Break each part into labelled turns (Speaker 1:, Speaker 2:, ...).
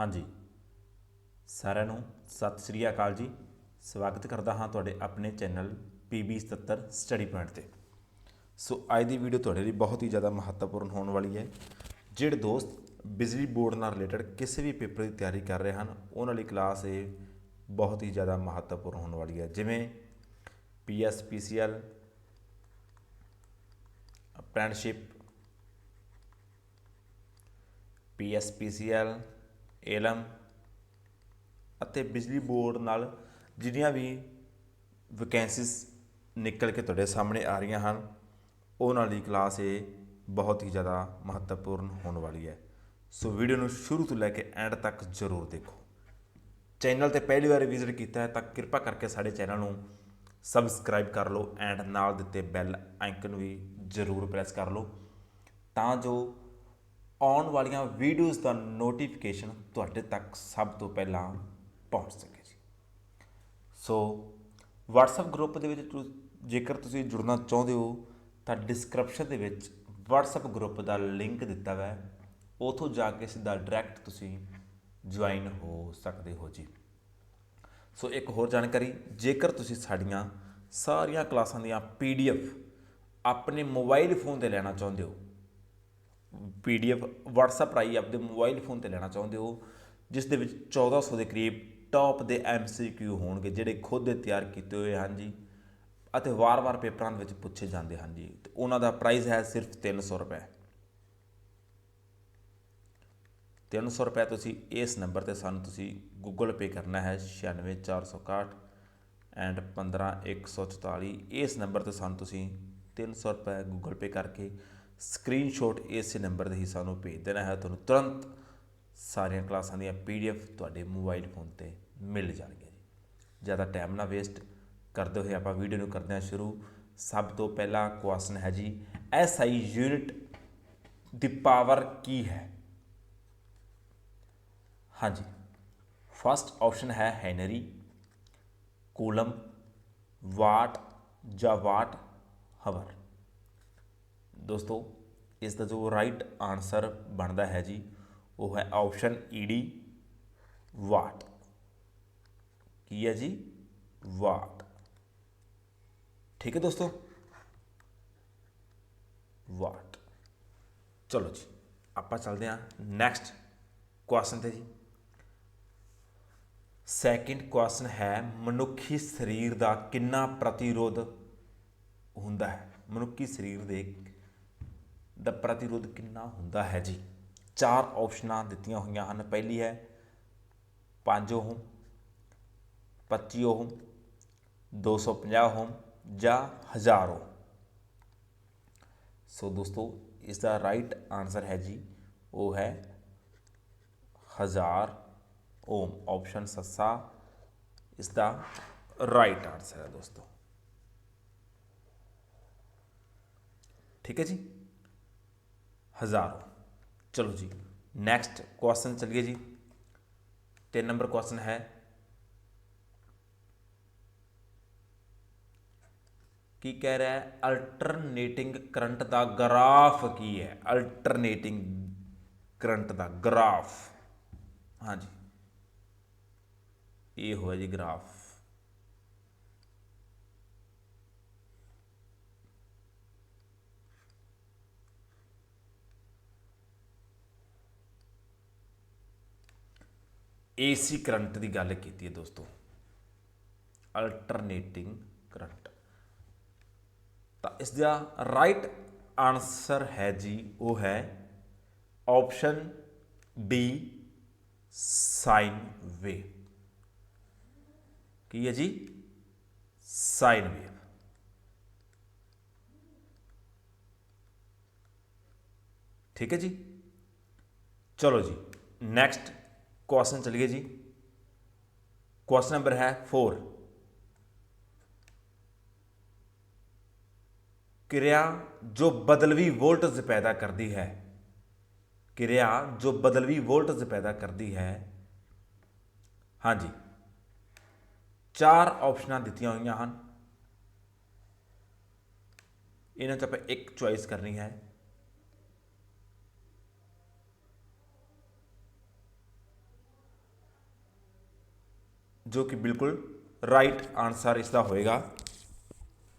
Speaker 1: ਹਾਂਜੀ। ਸਾਰਿਆਂ ਨੂੰ ਸਤਿ ਸ੍ਰੀ ਅਕਾਲ ਜੀ। ਸਵਾਗਤ ਕਰਦਾ ਹਾਂ ਤੁਹਾਡੇ ਆਪਣੇ ਚੈਨਲ PB77 ਸਟੱਡੀ ਪੁਆਇੰਟ ਤੇ। ਸੋ, ਅੱਜ ਦੀ ਵੀਡੀਓ ਤੁਹਾਡੇ ਲਈ ਬਹੁਤ ਹੀ ਜ਼ਿਆਦਾ ਮਹੱਤਵਪੂਰਨ ਹੋਣ ਵਾਲੀ ਹੈ। ਜਿਹੜੇ ਦੋਸਤ ਬਿਜਲੀ ਬੋਰਡ ਨਾਲ ਰਿਲੇਟਡ ਕਿਸੇ ਵੀ ਪੇਪਰ ਦੀ ਤਿਆਰੀ ਕਰ ਰਹੇ ਹਨ, ਉਹਨਾਂ ਲਈ ਕਲਾਸ ਇਹ ਬਹੁਤ ਹੀ ਜ਼ਿਆਦਾ ਮਹੱਤਵਪੂਰਨ ਹੋਣ ਵਾਲੀ ਹੈ। ਜਿਵੇਂ PSPCL ਅਪ੍ਰੈਂਟਿਸਸ਼ਿਪ PSPCL ਏਲਮ ਅਤੇ ਬਿਜਲੀ ਬੋਰਡ ਨਾਲ ਜਿਹੜੀਆਂ ਵੀ ਵੈਕੈਂਸੀਜ਼ ਨਿਕਲ ਕੇ ਤੁਹਾਡੇ ਸਾਹਮਣੇ ਆ ਰਹੀਆਂ ਹਨ, ਉਹਨਾਂ ਲਈ ਕਲਾਸ ਇਹ ਬਹੁਤ ਹੀ ਜ਼ਿਆਦਾ ਮਹੱਤਵਪੂਰਨ ਹੋਣ ਵਾਲੀ ਹੈ। ਸੋ ਵੀਡੀਓ ਨੂੰ ਸ਼ੁਰੂ ਤੋਂ ਲੈ ਕੇ ਐਂਡ ਤੱਕ ਜ਼ਰੂਰ ਦੇਖੋ। ਚੈਨਲ ਤੇ ਪਹਿਲੀ ਵਾਰ ਵਿਜ਼ਿਟ ਕੀਤਾ ਹੈ ਤਾਂ ਕਿਰਪਾ ਕਰਕੇ ਸਾਡੇ ਚੈਨਲ ਨੂੰ ਸਬਸਕ੍ਰਾਈਬ ਕਰ ਲਓ ਐਂਡ ਨਾਲ ਦਿੱਤੇ ਬੈਲ ਆਈਕਨ ਵੀ ਜ਼ਰੂਰ ਪ੍ਰੈਸ ਕਰ ਲਓ। ਤਾਂ ਜੋ ਆਉਣ ਵਾਲੀਆਂ ਵੀਡੀਓਜ਼ ਦਾ ਨੋਟੀਫਿਕੇਸ਼ਨ ਤੁਹਾਡੇ ਤੱਕ ਸਭ ਤੋਂ ਪਹਿਲਾਂ ਪਹੁੰਚ ਸਕੇ ਜੀ। ਸੋ WhatsApp ਗਰੁੱਪ ਦੇ ਵਿੱਚ ਤੁ- ਜੇਕਰ ਤੁਸੀਂ ਜੁੜਨਾ ਚਾਹੁੰਦੇ ਹੋ, ਤਾਂ ਡਿਸਕ੍ਰਿਪਸ਼ਨ ਦੇ ਵਿੱਚ WhatsApp ਗਰੁੱਪ ਦਾ ਲਿੰਕ ਦਿੱਤਾ ਹੋਇਆ ਹੈ। ਉਥੋਂ ਜਾ ਕੇ ਸਿੱਧਾ ਡਾਇਰੈਕਟ ਤੁਸੀਂ ਜੁਆਇਨ ਹੋ ਸਕਦੇ ਹੋ ਜੀ। ਸੋ ਇੱਕ ਹੋਰ ਜਾਣਕਾਰੀ, ਜੇਕਰ ਤੁਸੀਂ ਸਾਡੀਆਂ ਸਾਰੀਆਂ ਕਲਾਸਾਂ ਦੀਆਂ ਪੀਡੀਐਫ ਆਪਣੇ ਮੋਬਾਈਲ ਫੋਨ ਤੇ ਲੈਣਾ ਚਾਹੁੰਦੇ ਹੋ ਪੀਡੀਐਫ WhatsApp ਰਾਹੀਂ ਆਪਣੇ ਮੋਬਾਈਲ ਫੋਨ ਤੇ ਲੈਣਾ ਚਾਹੁੰਦੇ ਹੋ, ਜਿਸ ਦੇ ਵਿੱਚ 1400 ਦੇ ਕਰੀਬ ਟੌਪ ਦੇ MCQ ਹੋਣਗੇ, ਜਿਹੜੇ ਖੁਦ ਦੇ ਤਿਆਰ ਕੀਤੇ ਹੋਏ ਹਨ ਜੀ, ਅਤੇ ਵਾਰ-ਵਾਰ ਪੇਪਰਾਂ ਦੇ ਵਿੱਚ ਪੁੱਛੇ ਜਾਂਦੇ ਹਨ ਜੀ, ਤੇ ਉਹਨਾਂ ਦਾ ਪ੍ਰਾਈਸ ਹੈ ਸਿਰਫ 300 ਰੁਪਏ। 300 ਰੁਪਏ ਤੁਸੀਂ ਇਸ ਨੰਬਰ ਤੇ ਸਾਨੂੰ ਤੁਸੀਂ Google Pay ਕਰਨਾ ਹੈ 96461 ਐਂਡ 15144 ਇਸ ਨੰਬਰ ਤੇ ਸਾਨੂੰ ਤੁਸੀਂ 300 ਰੁਪਏ Google Pay ਕਰਕੇ ਸਕਰੀਨਸ਼ਾਟ ਇਸੇ ਨੰਬਰ ਤੇ ਹੀ ਸਾਨੂੰ ਭੇਜ ਦੇਣਾ ਹੈ। ਤੁਹਾਨੂੰ ਤੁਰੰਤ ਸਾਰੀਆਂ ਕਲਾਸਾਂ ਦੀਆਂ ਪੀਡੀਐਫ ਤੁਹਾਡੇ ਮੋਬਾਈਲ ਫੋਨ ਤੇ ਮਿਲ ਜਾਣਗੀਆਂ ਜੀ। ਜ਼ਿਆਦਾ ਟਾਈਮ ਨਾ ਵੇਸਟ ਕਰਦੇ ਹੋਏ ਆਪਾਂ ਵੀਡੀਓ ਨੂੰ ਕਰਦੇ ਹਾਂ ਸ਼ੁਰੂ। ਸਭ ਤੋਂ ਪਹਿਲਾ ਕੁਐਸਚਨ ਹੈ ਜੀ ਐਸਆਈ ਯੂਨਿਟ ਦੀ ਪਾਵਰ ਕੀ ਹੈ? ਹਾਂਜੀ ਫਸਟ ਆਪਸ਼ਨ ਹੈ ਹੈਨਰੀ ਕੂਲਮ ਵਾਟ ਜਾਂ ਵਾਟ ਹਵਰ ਦੋਸਤੋ, ਇਸ ਦਾ ਜੋ ਰਾਈਟ ਆਨਸਰ ਬਣਦਾ ਹੈ ਜੀ, ਉਹ ਹੈ ਆਪਸ਼ਨ ਈਡੀ ਵਾਟ ਕੀ ਹੈ ਜੀ? ਵਾਟ ਠੀਕ ਹੈ ਦੋਸਤੋ? ਵਾਟ ਚਲੋ ਜੀ, ਆਪਾਂ ਚੱਲਦੇ ਹਾਂ ਨੈਕਸਟ ਕੁਐਸਚਨ ਤੇ ਜੀ। ਸੈਕਿੰਡ ਕੁਐਸਚਨ ਹੈ, ਮਨੁੱਖੀ ਸਰੀਰ ਦਾ ਕਿੰਨਾ ਪ੍ਰਤੀਰੋਧ ਹੁੰਦਾ ਹੈ? ਮਨੁੱਖੀ ਸਰੀਰ ਦੇ ਦਾ ਪ੍ਰਤੀਰੋਧ ਕਿੰਨਾ ਹੁੰਦਾ ਹੈ ਜੀ? ਚਾਰ ਆਪਸ਼ਨਾਂ ਦਿੱਤੀਆਂ ਹੋਈਆਂ ਹਨ। ਪਹਿਲੀ ਹੈ 5 ਓਹਮ 25 ਓਹਮ 250 ਓਹਮ ਜਾਂ 1000 ਓਹਮ। ਸੋ ਦੋਸਤੋ, ਇਸ ਦਾ ਰਾਈਟ ਆਨਸਰ ਹੈ ਜੀ, ਉਹ ਹੈ 1000 ਓਮ ਆਪਸ਼ਨ ਸੱਸਾ, ਇਸ ਦਾ ਰਾਈਟ ਆਨਸਰ ਹੈ ਦੋਸਤੋ। ਠੀਕ ਹੈ ਜੀ? ਹਜ਼ਾਰੋਂ। ਚਲੋ ਜੀ ਨੈਕਸਟ ਕੁਐਸਚਨ ਚਲਿਏ ਜੀ। ਤਿੰਨ ਨੰਬਰ ਕੁਐਸਚਨ ਹੈ। ਕੀ ਕਹਿ ਰਿਹਾ ਹੈ ਅਲਟਰਨੇਟਿੰਗ ਕਰੰਟ ਦਾ ਗ੍ਰਾਫ ਕੀ ਹੈ? ਅਲਟਰਨੇਟਿੰਗ ਕਰੰਟ ਦਾ ਗ੍ਰਾਫ ਹਾਂਜੀ। ਇਹ ਹੋਇਆ ਜੀ ਗ੍ਰਾਫ ਏਸੀ ਕਰੰਟ ਦੀ ਗੱਲ ਕੀਤੀ ਹੈ ਦੋਸਤੋ ਅਲਟਰਨੇਟਿੰਗ ਕਰੰਟ ਤਾਂ ਇਸ ਦਾ ਰਾਈਟ ਆਨਸਰ ਹੈ ਜੀ ਉਹ ਹੈ ਆਪਸ਼ਨ ਡੀ ਸਾਈਨ ਵੇਵ ਕੀ ਹੈ ਜੀ ਸਾਈਨ ਵੇਵ ਠੀਕ ਹੈ ਜੀ ਚਲੋ ਜੀ ਨੈਕਸਟ ਕੁਐਸਚਨ ਚਲਿਏ ਜੀ ਕੁਐਸਚਨ ਨੰਬਰ ਹੈ 4 ਕਿਰਿਆ ਜੋ ਬਦਲਵੀ ਵੋਲਟੇਜ ਪੈਦਾ ਕਰਦੀ ਹੈ ਕਿਰਿਆ ਜੋ ਬਦਲਵੀ ਵੋਲਟੇਜ ਪੈਦਾ ਕਰਦੀ ਹੈ ਹਾਂਜੀ ਚਾਰ ਆਪਸ਼ਨਾਂ ਦਿੱਤੀਆਂ ਹੋਈਆਂ ਹਨ ਇਹਨਾਂ 'ਚ ਆਪਾਂ ਇੱਕ ਚੁਆਇਸ ਕਰਨੀ ਹੈ ਜੋ ਕਿ ਬਿਲਕੁਲ ਰਾਈਟ ਆਨਸਰ ਇਸ ਦਾ ਹੋਏਗਾ।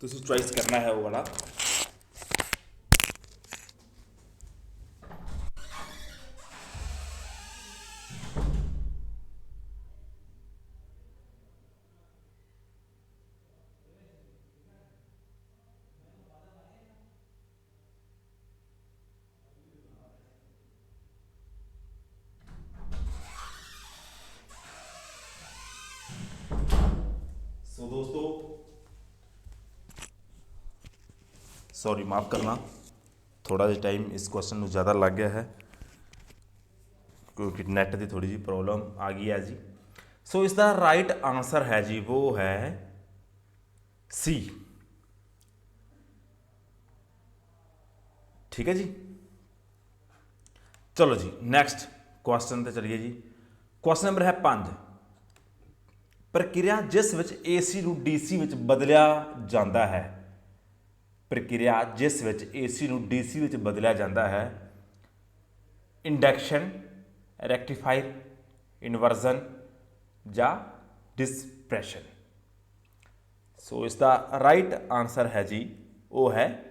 Speaker 1: ਤੁਸੀਂ ਚੁਆਇਸ ਕਰਨਾ ਹੈ ਉਹ ਵਾਲਾ। ਸੌਰੀ ਮਾਫ ਕਰਨਾ। ਥੋੜਾ ਜਿਹਾ ਟਾਈਮ ਇਸ ਕੁਐਸਚਨ ਨੂੰ ਜ਼ਿਆਦਾ ਲੱਗ ਗਿਆ ਹੈ। ਕਿਉਂਕਿ ਨੈਟ ਦੀ ਥੋੜੀ ਜਿਹੀ ਪ੍ਰੋਬਲਮ ਆ ਗਈ ਹੈ ਜੀ। ਸੋ ਇਸ ਦਾ ਰਾਈਟ ਆਨਸਰ ਹੈ ਜੀ, ਉਹ ਹੈ ਸੀ ਠੀਕ ਹੈ ਜੀ? ਚਲੋ ਜੀ ਨੈਕਸਟ ਕੁਐਸਚਨ ਤੇ ਚਲਿਏ ਜੀ। ਕੁਐਸਚਨ ਨੰਬਰ ਹੈ 5 ਪ੍ਰਕਿਰਿਆ ਜਿਸ ਵਿੱਚ AC ਨੂੰ DC ਵਿੱਚ ਬਦਲਿਆ ਜਾਂਦਾ ਹੈ। ਪ੍ਰਕਿਰਿਆ ਜਿਸ ਵਿੱਚ AC ਨੂੰ DC ਵਿੱਚ ਬਦਲਿਆ ਜਾਂਦਾ ਹੈ ਇੰਡਕਸ਼ਨ ਰੈਕਟੀਫਾਇਰ ਇਨਵਰਜ਼ਨ ਜਾਂ ਡਿਸਪ੍ਰੈਸ਼ਨ ਸੋ ਇਸ ਦਾ ਰਾਈਟ ਆਨਸਰ ਹੈ ਜੀ, ਉਹ ਹੈ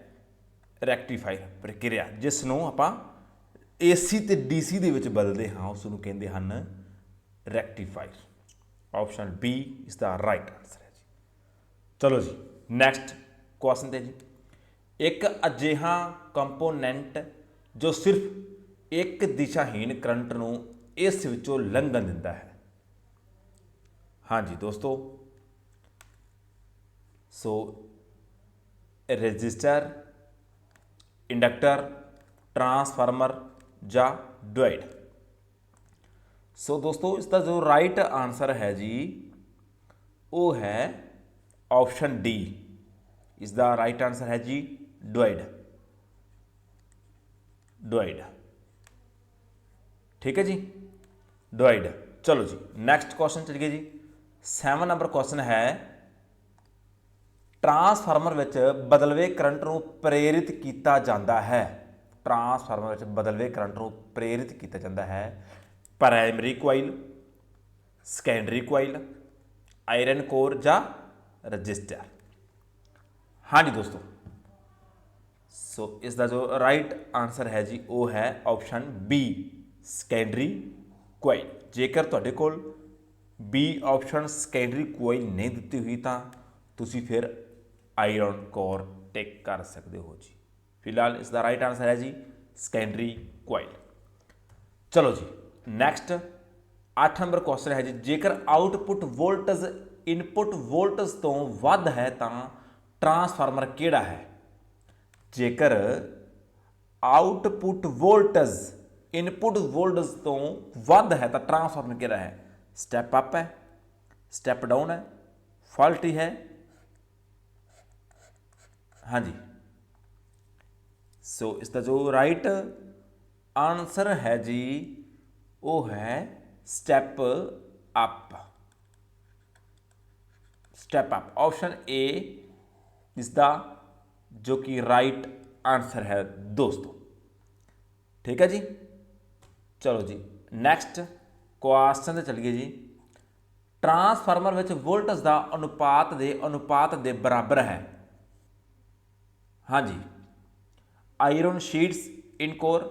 Speaker 1: ਰੈਕਟੀਫਾਇਰ ਪ੍ਰਕਿਰਿਆ, ਜਿਸ ਨੂੰ ਆਪਾਂ AC ਤੇ DC ਦੇ ਵਿੱਚ ਬਦਲਦੇ ਹਾਂ, ਉਸ ਨੂੰ ਕਹਿੰਦੇ ਹਨ ਰੈਕਟੀਫਾਇਰ ਆਪਸ਼ਨ ਬੀ ਇਸ ਦਾ ਰਾਈਟ ਆਨਸਰ ਹੈ ਜੀ। ਚਲੋ ਜੀ ਨੈਕਸਟ ਕੁਐਸਚਨ ਤੇ ਜੀ। ਇੱਕ ਅਜਿਹਾ ਕੰਪੋਨੈਂਟ ਜੋ ਸਿਰਫ ਇੱਕ ਦਿਸ਼ਾਹੀਣ ਕਰੰਟ ਨੂੰ ਇਸ ਵਿੱਚੋਂ ਲੰਘਣ ਦਿੰਦਾ ਹੈ। ਹਾਂਜੀ ਦੋਸਤੋ, ਸੋ ਰੈਜ਼ਿਸਟਰ, ਇੰਡਕਟਰ, ਟਰਾਂਸਫਾਰਮਰ ਜਾਂ ਡਿਵਾਈਡ। ਸੋ ਦੋਸਤੋ, ਇਸ ਦਾ ਜੋ ਰਾਈਟ ਆਨਸਰ ਹੈ ਜੀ, ਉਹ ਹੈ ਆਪਸ਼ਨ ਡੀ। ਇਸ ਦਾ ਰਾਈਟ ਆਨਸਰ ਹੈ ਜੀ ਡਿਵਾਈਡ ਡਿਵਾਈਡ ਠੀਕ ਹੈ ਜੀ? ਡਿਵਾਈਡ ਚਲੋ ਜੀ ਨੈਕਸਟ ਕੁਐਸਚਨ ਚਲੀਏ ਜੀ। 7 ਨੰਬਰ ਕੁਐਸਚਨ ਹੈ ਟਰਾਂਸਫਾਰਮਰ ਵਿੱਚ ਬਦਲਵੇਂ ਕਰੰਟ ਨੂੰ ਪ੍ਰੇਰਿਤ ਕੀਤਾ ਜਾਂਦਾ ਹੈ। ਟਰਾਂਸਫਾਰਮਰ ਵਿੱਚ ਬਦਲਵੇਂ ਕਰੰਟ ਨੂੰ ਪ੍ਰੇਰਿਤ ਕੀਤਾ ਜਾਂਦਾ ਹੈ। Primary coil secondary coil iron core ਜਾਂ ਰਜਿਸਟਰ ਹਾਂਜੀ ਦੋਸਤੋ ਸੋ ਇਸ ਦਾ ਜੋ ਰਾਈਟ ਆਨਸਰ ਹੈ ਜੀ, ਉਹ ਹੈ ਆਪਸ਼ਨ ਬੀ ਸੈਕੰਡਰੀ ਕੁਆਇਲ ਜੇਕਰ ਤੁਹਾਡੇ ਕੋਲ ਬੀ ਆਪਸ਼ਨ ਸੈਕੰਡਰੀ ਕੁਆਇਲ ਨਹੀਂ ਦਿੱਤੀ ਹੋਈ ਤਾਂ ਤੁਸੀਂ ਫਿਰ ਆਇਰਨ ਕੋਰ ਟੈਕ ਕਰ ਸਕਦੇ ਹੋ ਜੀ। ਫਿਲਹਾਲ ਇਸ ਦਾ ਰਾਈਟ ਆਨਸਰ ਹੈ ਜੀ ਸੈਕੰਡਰੀ ਕੁਆਇਲ ਚਲੋ ਜੀ ਨੈਕਸਟ 8 ਨੰਬਰ ਕੁਐਸਚਨ ਹੈ ਜੀ। ਜੇਕਰ ਆਊਟਪੁੱਟ ਵੋਲਟੇਜ ਇਨਪੁੱਟ ਵੋਲਟੇਜ ਤੋਂ ਵੱਧ ਹੈ ਤਾਂ ਟਰਾਂਸਫਾਰਮਰ ਕਿਹੜਾ ਹੈ? ਜੇਕਰ ਆਉਟਪੁੱਟ ਵੋਲਟੇਜ ਇਨਪੁੱਟ ਵੋਲਟੇਜ ਤੋਂ ਵੱਧ ਹੈ ਤਾਂ ਟਰਾਂਸਫਾਰਮਰ ਕਿਹੜਾ ਹੈ? ਸਟੈਪ ਅਪ ਹੈ ਸਟੈਪ ਡਾਊਨ ਹੈ ਫਾਲਟੀ ਹੈ ਹਾਂਜੀ। ਸੋ ਇਸ ਦਾ ਜੋ ਰਾਈਟ ਆਨਸਰ ਹੈ ਜੀ, ਉਹ ਹੈ step up step up option A ਇਸ ਦਾ ਜੋ ਕਿ ਰਾਈਟ ਆਨਸਰ ਹੈ ਦੋਸਤੋ। ਠੀਕ ਹੈ ਜੀ? ਚਲੋ ਜੀ ਨੈਕਸਟ ਕੁਐਸਚਨ ਤੇ ਚੱਲੀਏ ਜੀ। ਟਰਾਂਸਫਾਰਮਰ ਵਿੱਚ ਵੋਲਟੇਜ ਦਾ ਅਨੁਪਾਤ ਦੇ ਅਨੁਪਾਤ ਦੇ ਬਰਾਬਰ ਹੈ। ਹਾਂਜੀ। Iron sheets in core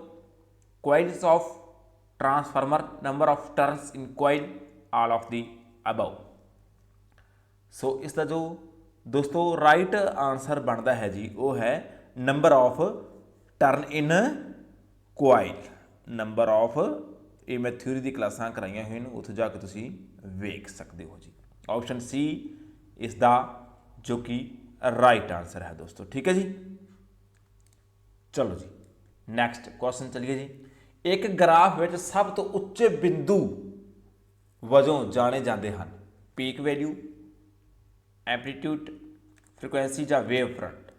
Speaker 1: coils of transformer number of turns in coil all of the above so ਇਸ ਦਾ ਜੋ ਦੋਸਤੋ ਰਾਈਟ ਆਨਸਰ ਬਣਦਾ ਹੈ ਜੀ, ਉਹ ਹੈ number of turn in coil number of ਇਹ ਮੈਂ ਥਿਊਰੀ ਦੀ ਕਲਾਸਾਂ ਕਰਾਈਆਂ ਹੋਈਆਂ ਨੇ, ਉੱਥੇ ਜਾ ਕੇ ਤੁਸੀਂ ਵੇਖ ਸਕਦੇ ਹੋ ਜੀ। ਆਪਸ਼ਨ ਸੀ ਇਸ ਦਾ ਜੋ ਕਿ ਰਾਈਟ ਆਨਸਰ ਹੈ ਦੋਸਤੋ, ਠੀਕ ਹੈ ਜੀ? ਚਲੋ ਜੀ ਨੈਕਸਟ ਕੁਐਸਚਨ ਚਲੀਏ ਜੀ। ਇੱਕ ਗ੍ਰਾਫ ਵਿੱਚ ਸਭ ਤੋਂ ਉੱਚੇ ਬਿੰਦੂ ਵਜੋਂ ਜਾਣੇ ਜਾਂਦੇ ਹਨ। ਪੀਕ ਵੈਲਿਊ ਐਂਪਲੀਟਿਊਡ ਫ੍ਰੀਕੁਐਂਸੀ ਜਾਂ ਵੇਵ ਫਰੰਟ।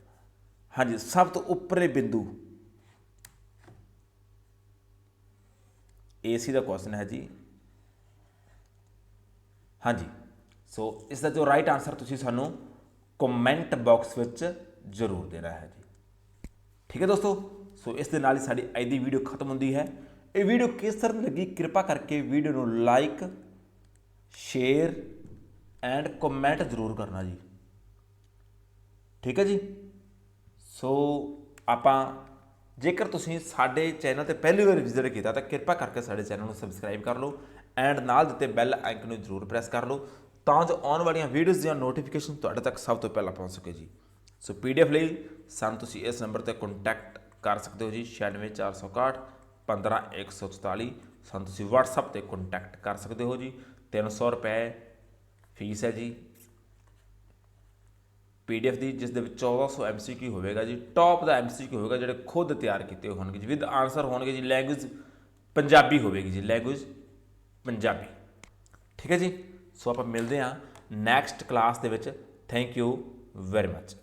Speaker 1: ਹਾਂਜੀ, ਸਭ ਤੋਂ ਉੱਪਰੇ ਬਿੰਦੂ। ਏਸੀ ਦਾ ਕੁਐਸਚਨ ਹੈ ਜੀ। ਹਾਂਜੀ, ਸੋ ਇਸ ਦਾ ਜੋ ਰਾਈਟ ਆਨਸਰ ਤੁਸੀਂ ਸਾਨੂੰ ਕਮੈਂਟ ਬਾਕਸ ਵਿੱਚ ਜ਼ਰੂਰ ਦੇਣਾ ਹੈ ਜੀ। ਠੀਕ ਹੈ ਦੋਸਤੋ? ਸੋ ਇਸ ਦੇ ਨਾਲ ਹੀ ਸਾਡੀ ਅੱਜ ਦੀ ਵੀਡੀਓ ਖਤਮ ਹੁੰਦੀ ਹੈ। ਇਹ ਵੀਡੀਓ ਕਿਸ ਤਰ੍ਹਾਂ ਲੱਗੀ? ਕਿਰਪਾ ਕਰਕੇ ਵੀਡੀਓ ਨੂੰ ਲਾਈਕ ਸ਼ੇਅਰ ਐਂਡ ਕਮੈਂਟ ਜ਼ਰੂਰ ਕਰਨਾ ਜੀ। ਠੀਕ ਹੈ ਜੀ? ਸੋ ਆਪਾਂ ਜੇਕਰ ਤੁਸੀਂ ਸਾਡੇ ਚੈਨਲ ਤੇ ਪਹਿਲੀ ਵਾਰ ਵਿਜ਼ਿਟ ਕੀਤਾ, ਤਾਂ ਕਿਰਪਾ ਕਰਕੇ ਸਾਡੇ ਚੈਨਲ ਨੂੰ ਸਬਸਕ੍ਰਾਈਬ ਕਰ ਲਓ ਐਂਡ ਨਾਲ ਦਿੱਤੇ ਬੈਲ ਆਈਕਨ ਨੂੰ ਜ਼ਰੂਰ ਪ੍ਰੈਸ ਕਰ ਲਓ ਤਾਂ ਜੋ ਆਉਣ ਵਾਲੀਆਂ ਵੀਡੀਓਜ਼ ਦੀਆਂ ਨੋਟੀਫਿਕੇਸ਼ਨ ਤੁਹਾਡੇ ਤੱਕ ਸਭ ਤੋਂ ਪਹਿਲਾਂ ਪਹੁੰਚ ਸਕੇ ਜੀ। ਸੋ ਪੀਡੀਐਫ ਲਈ ਸਾਨੂੰ ਤੁਸੀਂ ਇਸ ਨੰਬਰ ਤੇ ਕੰਟੈਕਟ ਕਰ ਸਕਦੇ ਹੋ ਜੀ 96461 15144 ਸਾਨੂੰ ਤੁਸੀਂ WhatsApp ਤੇ ਕੰਟੈਕਟ ਕਰ ਸਕਦੇ ਹੋ ਜੀ 300 ਰੁਪਏ ਫੀਸ ਹੈ ਜੀ। ਪੀਡੀਐਫ ਦੀ ਜਿਸ ਦੇ ਵਿੱਚ 1400 ਐਮਸੀਕਿਊ ਹੋਵੇਗਾ ਜੀ। ਟੌਪ ਦਾ ਐਮਸੀਕਿਊ ਹੋਵੇਗਾ ਜਿਹੜੇ ਖੁਦ ਤਿਆਰ ਕੀਤੇ ਹੋਣਗੇ ਜੀ। ਵਿਦ ਆਨਸਰ ਹੋਣਗੇ ਜੀ ਲੈਂਗੁਏਜ ਪੰਜਾਬੀ ਹੋਵੇਗੀ ਜੀ। ਲੈਂਗੁਏਜ ਪੰਜਾਬੀ। ਠੀਕ ਹੈ ਜੀ? ਸੋ ਆਪਾਂ ਮਿਲਦੇ ਹਾਂ ਨੈਕਸਟ ਕਲਾਸ ਦੇ ਵਿੱਚ। Thank you very much